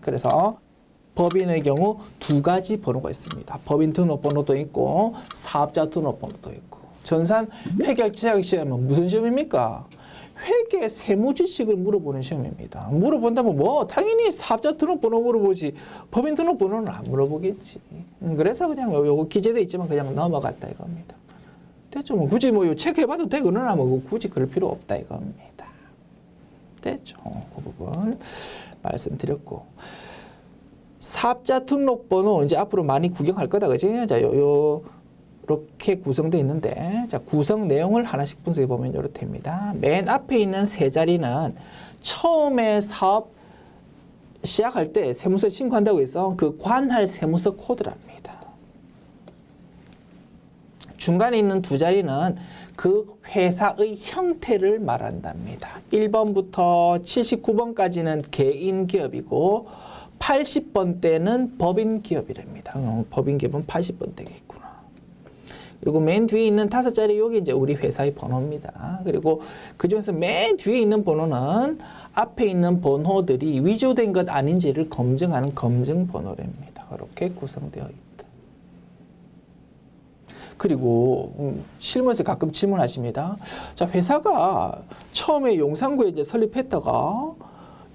그래서 법인의 경우 두 가지 번호가 있습니다. 법인 등록번호도 있고 사업자 등록번호도 있고 전산 회계 제약 시험은 무슨 시험입니까? 회계 세무 지식을 물어보는 시험입니다. 물어본다면 뭐 당연히 사업자 등록번호 물어보지 법인 등록번호는 안 물어보겠지. 음, 그래서 그냥 요- 요거 기재돼 있지만 그냥 넘어갔다 이겁니다. 됐죠? 뭐 굳이 뭐 체크해봐도 되거나 뭐 굳이 그럴 필요 없다 이겁니다. 됐죠? 그 부분 말씀드렸고. 사업자 등록번호 이제 앞으로 많이 구경할 거다 그지? 자, 요, 요 이렇게 구성되어 있는데 자 구성 내용을 하나씩 분석해 보면 이렇답니다. 맨 앞에 있는 세 자리는 처음에 사업 시작할 때 세무서 신고한다고 해서 그 관할 세무서 코드랍니다. 중간에 있는 두 자리는 그 회사의 형태를 말한답니다. 1번부터 79번까지는 개인 기업이고 80번 때는 법인 기업이랍니다. 어, 법인 기업은 80번 되겠구나. 그리고 맨 뒤에 있는 다섯 자리 여기 이제 우리 회사의 번호입니다. 그리고 그 중에서 맨 뒤에 있는 번호는 앞에 있는 번호들이 위조된 것 아닌지를 검증하는 검증 번호랍니다. 이렇게 구성되어 있다. 그리고 음, 실무에서 가끔 질문하십니다. 자 회사가 처음에 용산구에 이제 설립했다가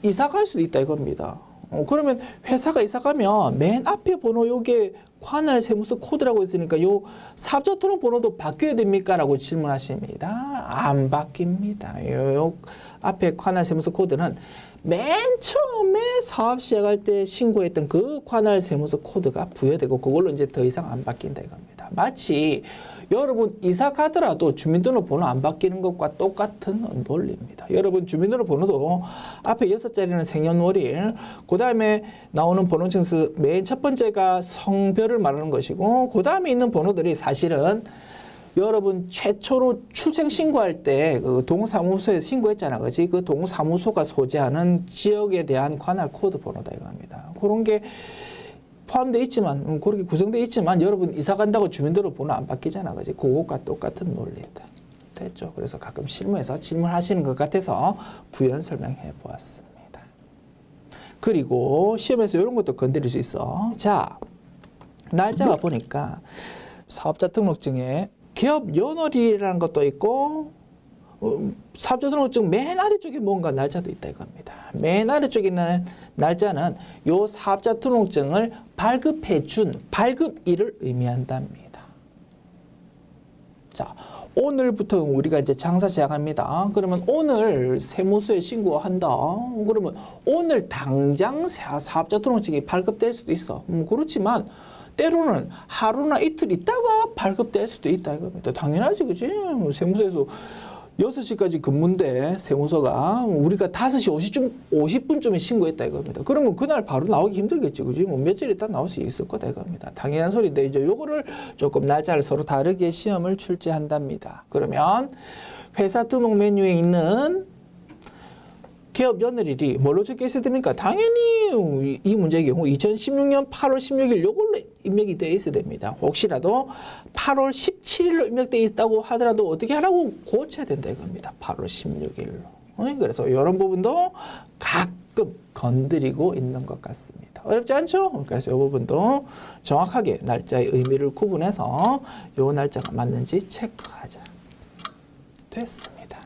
이사 갈 수도 있다 이겁니다. 어, 그러면 회사가 이사 가면 맨 앞에 번호 요게 관할 세무서 코드라고 있으니까 요 사업자 등록 번호도 바뀌어야 됩니까?라고 질문하십니다. 안 바뀝니다. 요, 요 앞에 관할 세무서 코드는 맨 처음에 사업 시작할 때 신고했던 그 관할 세무서 코드가 부여되고 그걸로 이제 더 이상 안 바뀐다 이겁니다. 마치 여러분 이사 가더라도 주민등록번호 안 바뀌는 것과 똑같은 논리입니다. 여러분 주민등록번호도 앞에 여섯 자리는 생년월일, 그 다음에 나오는 번호 중에서 맨첫 번째가 성별을 말하는 것이고, 그 다음에 있는 번호들이 사실은 여러분 최초로 출생 신고할 때 그 동사무소에 신고했잖아, 그지? 그 동사무소가 소재하는 지역에 대한 관할 코드 번호다 이겁니다. 그런 게 포함되어 있지만 음, 그렇게 구성되어 있지만 여러분 이사 간다고 주민등록 번호 안 바뀌잖아, 그지? 그것과 똑같은 논리다. 됐죠? 그래서 가끔 실무에서 질문하시는 것 같아서 부연 설명해 보았습니다. 그리고 시험에서 이런 것도 건드릴 수 있어. 자, 날짜가 보니까 사업자 등록증에 기업 연월일이라는 것도 있고 어, 사업자 등록증 맨 아래쪽에 뭔가 날짜도 있다 이겁니다. 맨 아래쪽에 있는 날짜는 요 사업자 등록증을 발급해 준 발급일을 의미한답니다. 자, 오늘부터 우리가 이제 장사 시작합니다. 그러면 오늘 세무서에 신고한다. 그러면 오늘 당장 사- 사업자 등록증이 발급될 수도 있어. 음, 그렇지만 때로는 하루나 이틀 있다가 발급될 수도 있다 이겁니다. 당연하지, 그지? 세무서에서 6시까지 근무인데 세무서가 우리가 5시 50분, 50분쯤에 신고했다 이겁니다. 그러면 그날 바로 나오기 힘들겠지, 그지? 뭐 며칠 있다 나올 수 있을 거다 이겁니다. 당연한 소리인데 이제 요거를 조금 날짜를 서로 다르게 시험을 출제한답니다. 그러면 회사 등록 메뉴에 있는 기업 연월일이 뭘로 적혀 있어야 됩니까? 당연히 이- 이 문제의 경우 2016년 8월 16일 요걸로 입력이 되어 있어야 됩니다. 혹시라도 8월 17일로 입력되어 있다고 하더라도 어떻게 하라고 고쳐야 된다 이겁니다. 8월 16일로. 어, 그래서 이런 부분도 가끔 건드리고 있는 것 같습니다. 어렵지 않죠? 그래서 이 부분도 정확하게 날짜의 의미를 구분해서 요 날짜가 맞는지 체크하자. 됐습니다.